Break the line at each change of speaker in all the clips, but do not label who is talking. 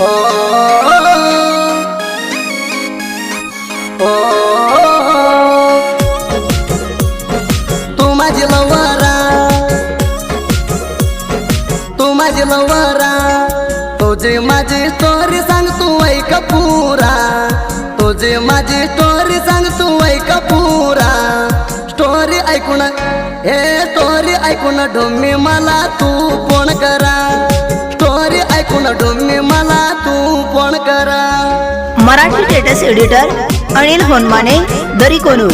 ओ तू माझी लवरा तू माझी लवरा तुझी माझी स्टोरी सांग तू ऐक पुरा. तुझे माझी स्टोरी सांग तू ऐक पुरा. स्टोरी ऐकून हे स्टोरी ऐकून ढोमी मला तू फोन करा. ऐकून मला तू फोन करा.
Marathi status editor Anil Honmane Dari Konur.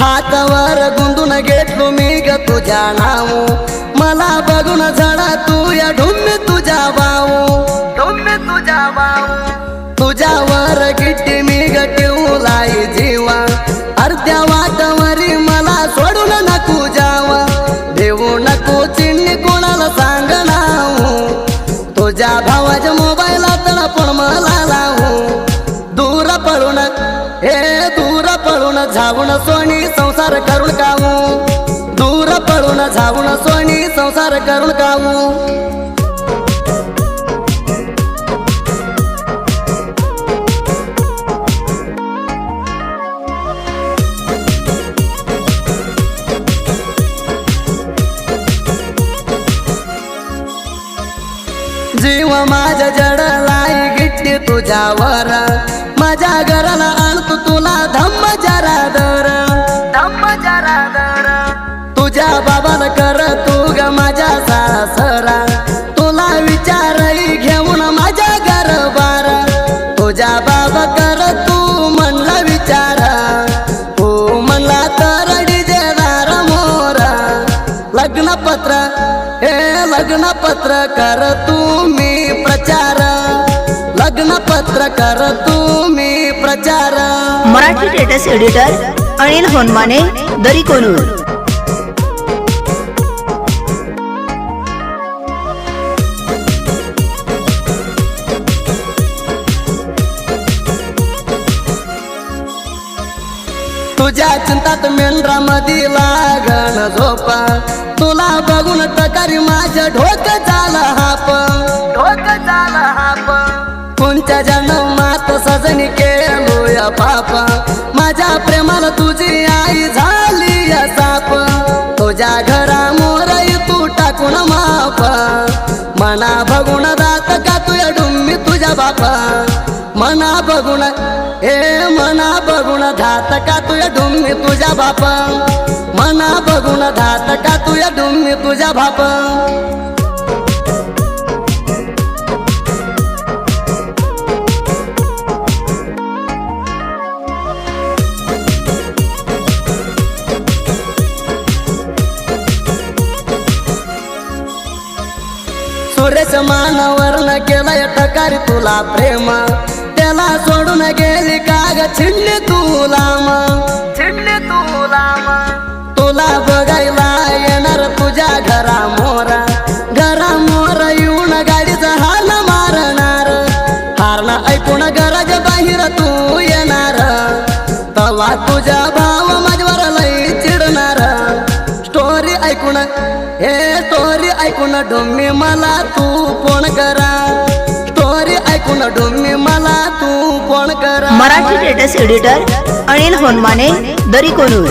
हातावर गुंतून घेतलो मी ग तुझ्या नाव. मला बघून झाडा हे दूर पळून झावून सोनी संसार करून कावू दूर पळून झावून सोनी संसार करून कावू जीव माझ्या जडलाई गिट्टी तुझ्यावर. तुझ्या बाबान कर तू ग माझ्या सासरा. तुला विचारही घेऊन माझ्या घरबार. तुझ्या बाबा कर तू म्हणला विचार. हो म्हणला तर डिजेदार मोरा. लग्नपत्र हे लग्नपत्र कर तुम्ही प्रचार. लग्नपत्र कर तुम्ही प्रचार.
मराठी एडिटर अनिल होनमाने दरी कोनूर
तुझ्या चिंतात मेंढरा मधी लागण झोपा. तुला बघून तकारी माझ्या ढोक झाला हाप. ढोक झाला हाप. कोणत्या जन्मात सजनी केलो या पापा? मना बघून दात का तुया डुम्मी तुझ्या बापा. मना बघून ए मना बघून धात का तुया डुम्मी तुझ्या बापा. मना बघून धात का तुया डुम्मी तुझ्या बापा. मानवरनं केलंय टकारी तुला प्रेम त्याला सोडून गेली का ग छिडली तुला छिडली तुला तुला बघायला येणार तुझ्या घरा मोरा घरा मोर येऊन गाडीचा हाल मारणार हारण ऐकून घराच्या बाहेर तू येणार तवा तुझ्या भाव ऐकून हे स्टोरी ऐकून डोम्मी मला तू फोन करा. स्टोरी ऐकून डोम्मी मला तू फोन करा.
मराठी स्टेटस एडिटर अनिल होनमाने दरी कोनूर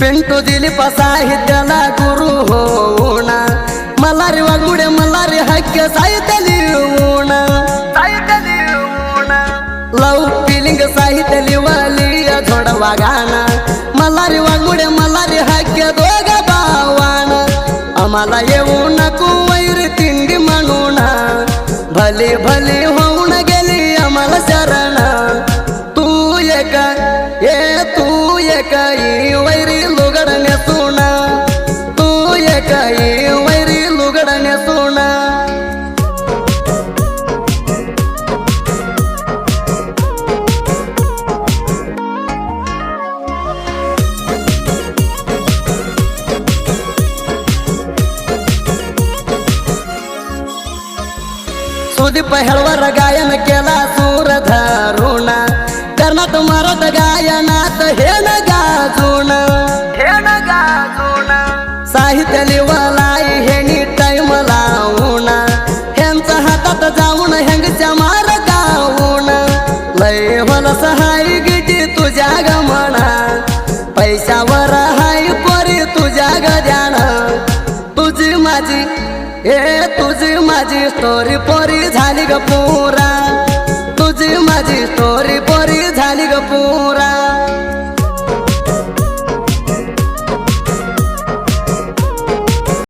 पिंटू दिली साहित्याला गुरु होऊन. ಮಲಾರಿ ವಾಗುಡೆ ಮಲಾರಿ ಹಕ್ಕೆ ಸಾಯುತ್ತಲಿ ಓಣ. ಸಾಯುತ್ತಲಿ ಓಣ. ಲವ್ ಫೀಲಿಂಗ್ ಸಾಹಿತ್ಯಲಿ ವಾಲಿಯ ಜೋಡವಾಗಾನ ಮಲಾರಿ ವಾಗುಡೆ ಮಲಾರಿ ಹಕ್ಕೆ ದೋಗ ಬಾವಾಣ ಅಮಲಯೇ ಉಣಕು ವೈರ ತಿಂಡಿ ಮನೋಣ. ಭಲಿ ಭಲಿ ಹೋಣ ಗೆಲಿ ಅಮಲ ಶರಣ. ತೂ ಏಕ ಏ ತೂ ಏಕ ಈ ವೈರಿ ಲುಗಡನೆ ಸೋಣ. ತೂ ಏಕ ಏ सुदीप हेळवर गायन केला सूर धरुण कर्णात मरत गायनात हे न गाजून हे न गाजून साहित्य लिवलाई माझी स्टोरी पोरी झाली ग पुरा. तुझी माझी स्टोरी पोरी झाली ग पुरा.